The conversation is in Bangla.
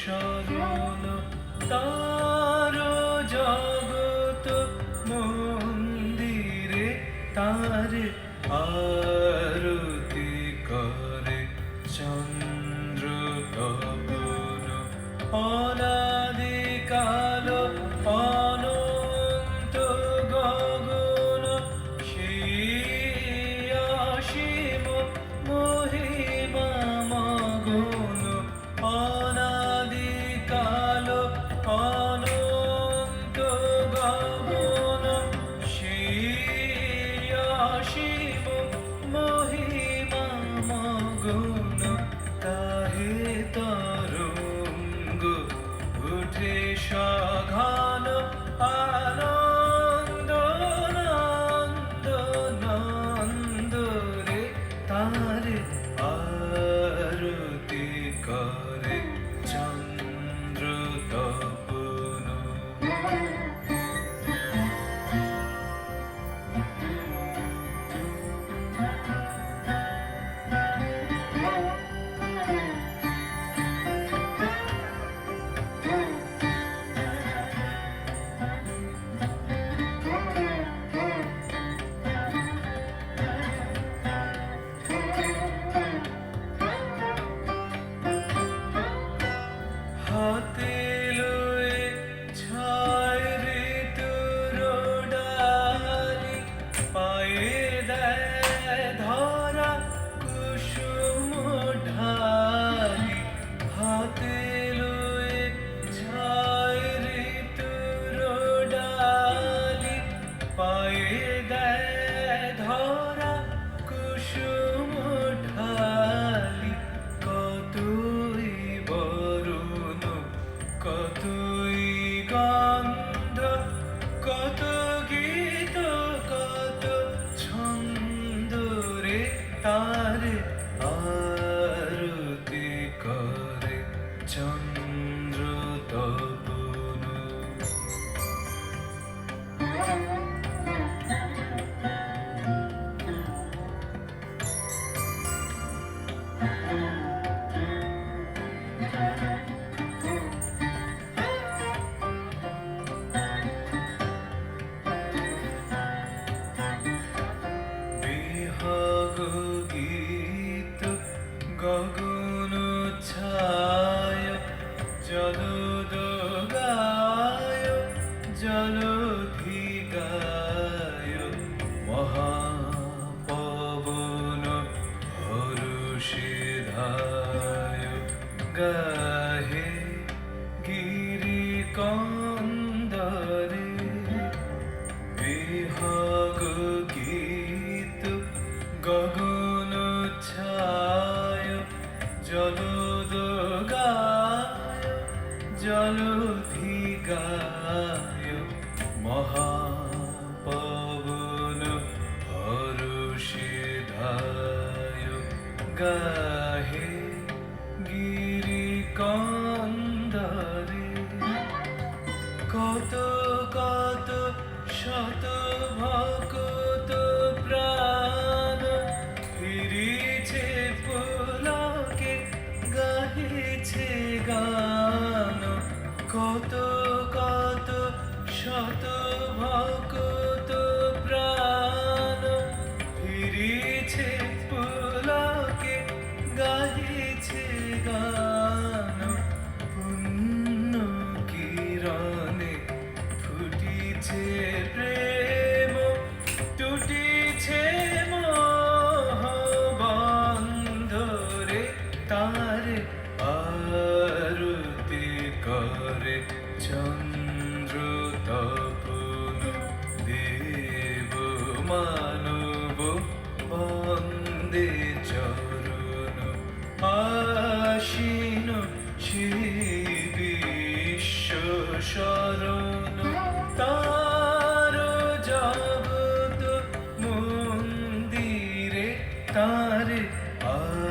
শরণ তার জগত মন্দিরে তার আরতি Oh. জলদ গায় জলধি গায় মহাপবন হরষে ধায় গাহে গিরি কন্দরে বিহগ গীত গগন মহাপবন হরষে ধায় গাহে গিরি কন্দরে কত কত শত ভকত প্রাণ ফিরিছে পুলকে, গাহিছে গান। কত শত ভকত প্রাণ ফিরিছে পুলকে, গাহিছে গান। পুণ্য কিরণে ফুটিছে প্রেম, টুটিছে মোহ বন্ধরে তার আরতি করে চন্দ্র। তপন দেব মানব বন্দে চরণ আশীন শিবি শরণ তার জগত মন্দিরে তারে আরতি